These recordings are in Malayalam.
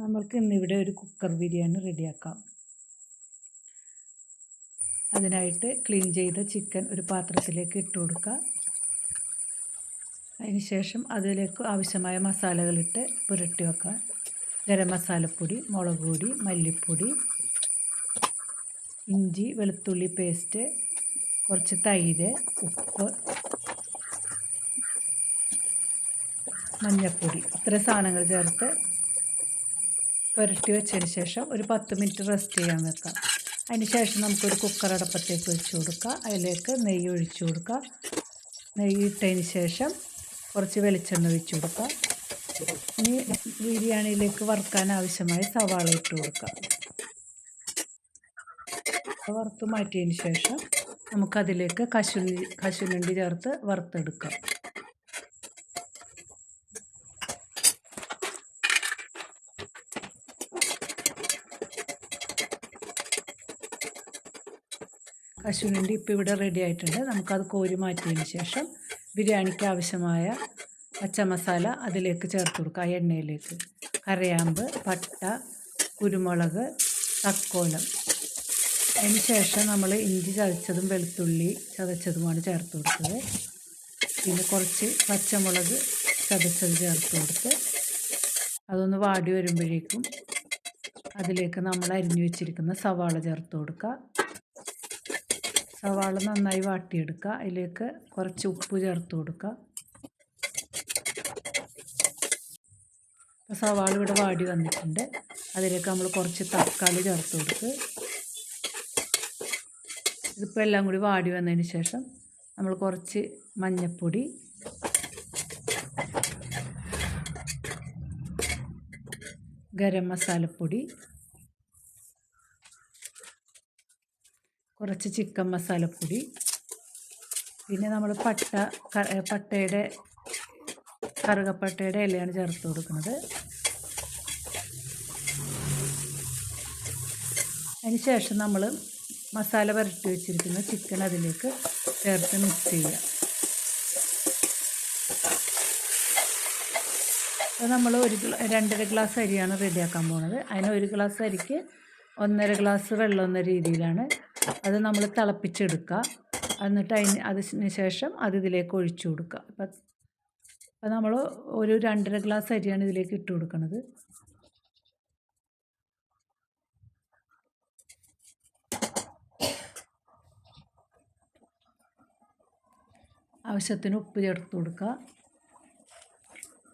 നമ്മൾക്ക് ഇന്നിവിടെ ഒരു കുക്കർ ബിരിയാണി റെഡിയാക്കാം. അതിനായിട്ട് ക്ലീൻ ചെയ്ത ചിക്കൻ ഒരു പാത്രത്തിലേക്ക് ഇട്ട് കൊടുക്കുക. അതിനുശേഷം അതിലേക്ക് ആവശ്യമായ മസാലകളിട്ട് പുരട്ടി വെക്കുക. ഗരം മസാലപ്പൊടി മുളക് പൊടി മല്ലിപ്പൊടി ഇഞ്ചി വെളുത്തുള്ളി പേസ്റ്റ് കുറച്ച് തൈര് ഉപ്പ് മഞ്ഞൾപ്പൊടി ഇത്ര സാധനങ്ങൾ ചേർത്ത് പുരട്ടി വെച്ചതിന് ശേഷം ഒരു പത്ത് മിനിറ്റ് റെസ്റ്റ് ചെയ്യാൻ വെക്കാം. അതിന് ശേഷം നമുക്കൊരു കുക്കർ അടപ്പത്തേക്ക് വെച്ച് കൊടുക്കുക അതിലേക്ക് നെയ്യ് ഒഴിച്ചു കൊടുക്കുക നെയ്യ് ഇട്ടതിന് ശേഷം കുറച്ച് വെളിച്ചെണ്ണ ഒഴിച്ചു കൊടുക്കുക ഇനി ബിരിയാണിയിലേക്ക് വറുക്കാൻ ആവശ്യമായ സവാള ഇട്ട് കൊടുക്കുക വറുത്ത് മാറ്റിയതിന് ശേഷം നമുക്കതിലേക്ക് കശുണ്ടി കശുവണ്ടി ചേർത്ത് വറുത്തെടുക്കാം. കശുവണ്ടി ഇപ്പോൾ ഇവിടെ റെഡി ആയിട്ടുണ്ട്. നമുക്കത് കോരി മാറ്റിയതിന് ശേഷം ബിരിയാണിക്ക് ആവശ്യമായ പച്ചമസാല അതിലേക്ക് ചേർത്ത് കൊടുക്കുക. ആ എണ്ണയിലേക്ക്. കരയാമ്പ് പട്ട കുരുമുളക് തക്കോലം. അതിന് ശേഷം നമ്മൾ ഇഞ്ചി ചതച്ചതും വെളുത്തുള്ളി ചതച്ചതുമാണ് ചേർത്ത് കൊടുത്തത്. പിന്നെ കുറച്ച് പച്ചമുളക് ചതച്ചത് ചേർത്ത് കൊടുത്ത് അതൊന്ന് വാടി വരുമ്പോഴേക്കും അതിലേക്ക് നമ്മൾ അരിഞ്ഞു വെച്ചിരിക്കുന്ന സവാള ചേർത്ത് കൊടുക്കുക. സവാള നന്നായി വാട്ടിയെടുക്കുക. അതിലേക്ക് കുറച്ച് ഉപ്പ് ചേർത്ത് കൊടുക്കുക. സവാള ഇവിടെ വാടി വന്നിട്ടുണ്ട്. അതിലേക്ക് നമ്മൾ കുറച്ച് തക്കാളി ചേർത്ത് കൊടുത്ത് ഇതിപ്പോൾ എല്ലാം കൂടി വാടി വന്നതിന് ശേഷം നമ്മൾ കുറച്ച് മഞ്ഞൾപ്പൊടി ഗരം മസാലപ്പൊടി കുറച്ച് ചിക്കൻ മസാലപ്പൊടി പിന്നെ നമ്മൾ പട്ട പട്ടയുടെ കറുകപ്പട്ടയുടെ ഇലയാണ് ചേർത്ത് കൊടുക്കുന്നത്. അതിന് ശേഷം നമ്മൾ മസാല പുരട്ടി വെച്ചിരിക്കുന്ന ചിക്കൻ അതിലേക്ക് ചേർത്ത് മിക്സ് ചെയ്യുക. അപ്പോൾ നമ്മൾ ഒരു രണ്ടര ഗ്ലാസ് അരിയാണ് റെഡിയാക്കാൻ പോകുന്നത് അതിന് ഒരു ഗ്ലാസ് അരിക്ക് ഒന്നര ഗ്ലാസ് വെള്ളം എന്ന രീതിയിലാണ് അത് നമ്മൾ തിളപ്പിച്ചെടുക്കുക എന്നിട്ട് അതിന് അതിന് ശേഷം അത് ഇതിലേക്ക് ഒഴിച്ചു കൊടുക്കുക അപ്പം അപ്പം നമ്മൾ ഒരു രണ്ടര ഗ്ലാസ് അരിയാണ് ഇതിലേക്ക് ഇട്ട് കൊടുക്കുന്നത് ആവശ്യത്തിന് ഉപ്പ് ചേർത്ത് കൊടുക്കുക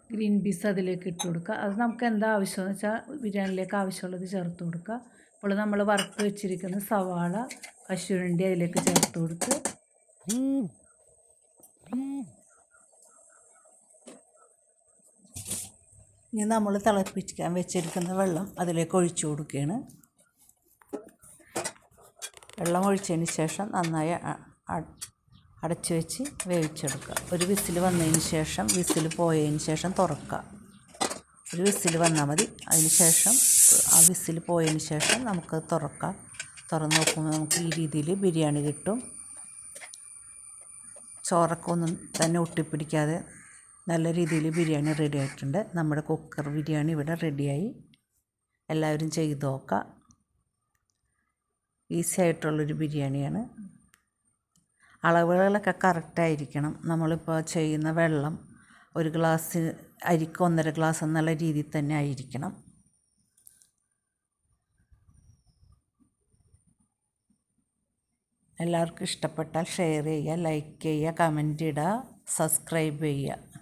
ഗ്രീൻ പീസ് അതിലേക്ക് ഇട്ട് കൊടുക്കുക അത് നമുക്ക് എന്താ ആവശ്യമെന്ന് വെച്ചാൽ ബിരിയാണിയിലേക്ക് ആവശ്യമുള്ളത് ചേർത്ത് കൊടുക്കുക അപ്പോൾ നമ്മൾ വറുത്ത് വെച്ചിരിക്കുന്ന സവാള കശുരണ്ടി അതിലേക്ക് ചേർത്ത് കൊടുത്ത്. ഇനി നമ്മൾ തിളപ്പിക്കാൻ വെച്ചിരിക്കുന്ന വെള്ളം അതിലേക്ക് ഒഴിച്ചു കൊടുക്കുകയാണ്. വെള്ളം ഒഴിച്ചതിന് ശേഷം നന്നായി അടച്ചു വെച്ച് വേവിച്ചെടുക്കുക. ഒരു വിസിൽ വന്നതിന് ശേഷം വിസിൽ പോയതിന് ശേഷം തുറക്കുക. ഒരു വിസിൽ വന്നാൽ മതി. അതിന് ശേഷം ആ വിസിൽ പോയതിന് ശേഷം നമുക്ക് തുറക്കാം. തുറന്ന് നോക്കുമ്പോൾ നമുക്ക് ഈ രീതിയിൽ ബിരിയാണി കിട്ടും. ചോറൊക്കെ ഒന്നും തന്നെ ഒട്ടിപ്പിടിക്കാതെ നല്ല രീതിയിൽ ബിരിയാണി റെഡി ആയിട്ടുണ്ട്. നമ്മുടെ കുക്കർ ബിരിയാണി ഇവിടെ റെഡിയായി എല്ലാവരും ചെയ്ത് നോക്കുക ഈസി ആയിട്ടുള്ളൊരു ബിരിയാണിയാണ്. അളവുകളൊക്കെ കറക്റ്റായിരിക്കണം നമ്മളിപ്പോൾ ചെയ്യുന്ന വെള്ളം ഒരു ഗ്ലാസ് അരിക്ക് ഒന്നര ഗ്ലാസ് എന്നുള്ള രീതിയിൽ തന്നെ ആയിരിക്കണം. എല്ലാവർക്കും ഇഷ്ടപ്പെട്ടാൽ ഷെയർ ചെയ്യുക ലൈക്ക് ചെയ്യുക കമന്റ് ഇടുക സബ്സ്ക്രൈബ് ചെയ്യുക.